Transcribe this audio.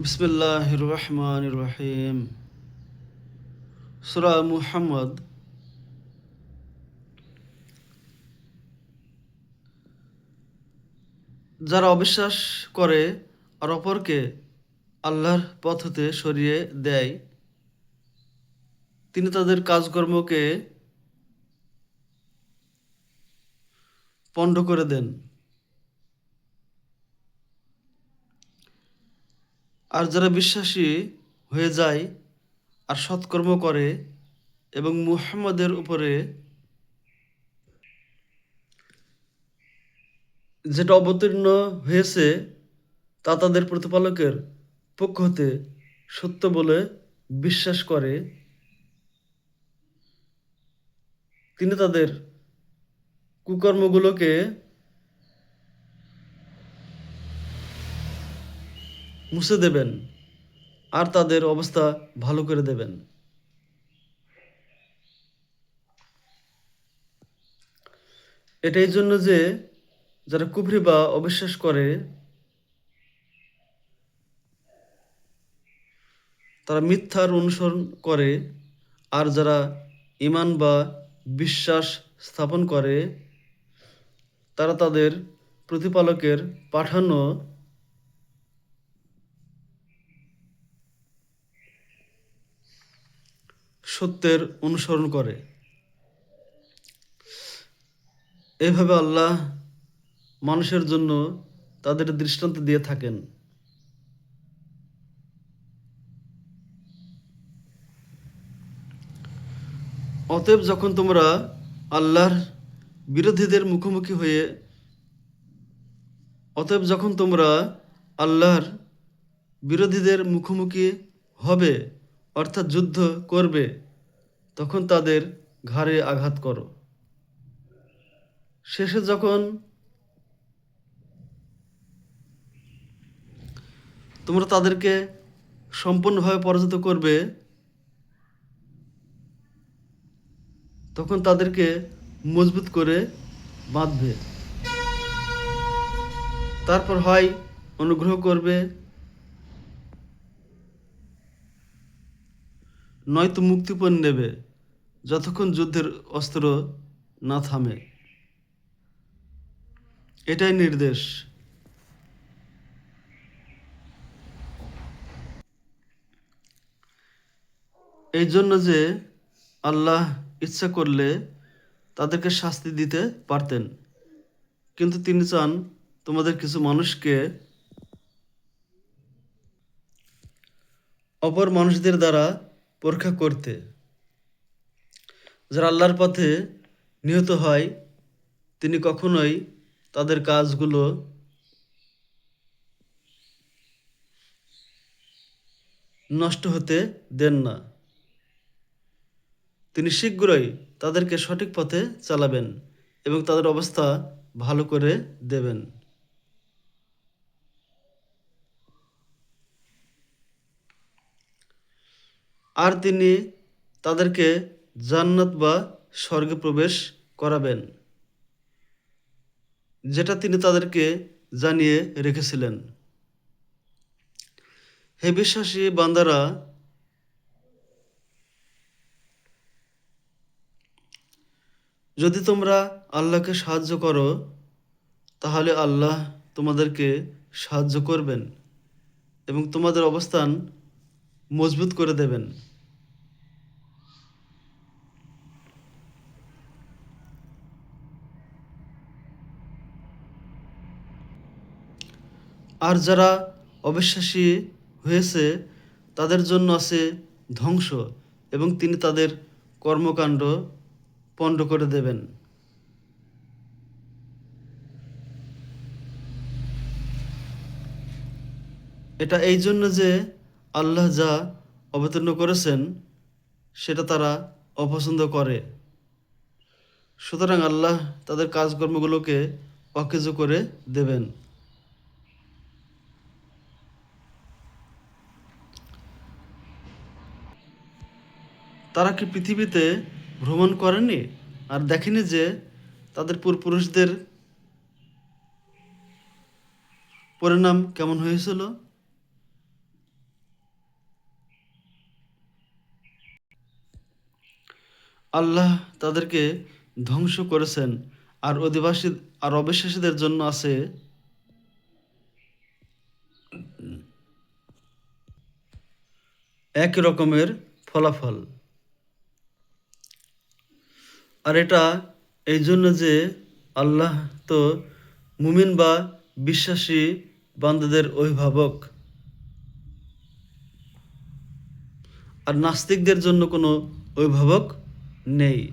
বিসমিল্লাহ রহমান রহিম সুরা মুহাম্মদ। যারা অবিশ্বাস করে আর অপরকে আল্লাহর পথ হতে সরিয়ে দেয়, তিনি তাদের কাজকর্মকে পণ্ড করে দেন। আর যারা বিশ্বাসী হয়ে যায় আর সৎকর্ম করে এবং মুহাম্মাদের উপরে যেটা অবতীর্ণ হয়েছে তা তাদের প্রতিপালকের পক্ষ হতে সত্য বলে বিশ্বাস করে। তিনি তাদের কুকর্মগুলোকে মুছে দেবেন আর তাদের অবস্থা ভালো করে দেবেন। এটাই জন্য যে যারা কুফরি বা অবিশ্বাস করে, তারা মিথ্যার অনুসরণ করে, আর যারা ইমান বা বিশ্বাস স্থাপন করে, তারা তাদের প্রতিপালকের পাঠানো সত্যের অনুসরণ করে। এভাবে আল্লাহ মানুষের জন্য তাদের দৃষ্টান্ত দিয়ে থাকেন। অতএব যখন তোমরা আল্লাহর বিরোধীদের মুখোমুখি হয়ে, অতএব যখন তোমরা আল্লাহর বিরোধীদের মুখোমুখি হবে অর্থাৎ যুদ্ধ করবে, তখন তাদের ঘাড়ে আঘাত করো। শেষে যখন তোমরা তাদেরকে সম্পূর্ণভাবে পরাজিত করবে, তখন তাদেরকে মজবুত করে বাঁধবে। তারপর হয়, অনুগ্রহ করবে নয়তো মুক্তিপণ নেবে, যতক্ষণ যুদ্ধের অস্ত্র না থামে। এটাই নির্দেশ। এই জন্য যে আল্লাহ ইচ্ছা করলে তাদেরকে শাস্তি দিতে পারতেন, কিন্তু তিনি চান তোমাদের কিছু মানুষকে অপর মানুষদের দ্বারা পরীক্ষা করতে। যারা আল্লাহর পথে নিহত হয়, তিনি কখনোই তাদের কাজগুলো নষ্ট হতে দেন না। তিনি শীঘ্রই তাদেরকে সঠিক পথে চালাবেন এবং তাদের অবস্থা ভালো করে দেবেন। আর তিনি তাদেরকে জান্নাত বা স্বর্গে প্রবেশ করাবেন, যেটা তিনি তাদেরকে জানিয়ে রেখেছিলেন। হে বিশ্বাসী বান্দারা, যদি তোমরা আল্লাহকে সাহায্য করো, তাহলে আল্লাহ তোমাদেরকে সাহায্য করবেন এবং তোমাদের অবস্থান মজবুত করে দেবেন। আর যারা অবিশ্বাসী হয়েছে, তাদের জন্য আছে ধ্বংস এবং তিনি তাদের কর্মকাণ্ড পণ্ড করে দেবেন। এটা এই জন্য যে আল্লাহ যা অবতীর্ণ করেছেন, সেটা তারা অপছন্দ করে। সুতরাং আল্লাহ তাদের কাজকর্মগুলোকে অকেজো করে দেবেন। তারা কি পৃথিবীতে ভ্রমণ করেনি আর দেখেনি যে তাদের পূর্বপুরুষদের পরিণাম কেমন হয়েছিল? আল্লাহ তাদেরকে ধ্বংস করেছেন, আর অধিবাসী, আর অবিশ্বাসীদের জন্য আছে এক রকমের ফলাফল। আর এটা এই জন্য যে আল্লাহ তো মুমিন বা বিশ্বাসী বান্দাদের অভিভাবক। আর নাস্তিকদের জন্য কোনো অভিভাবক nị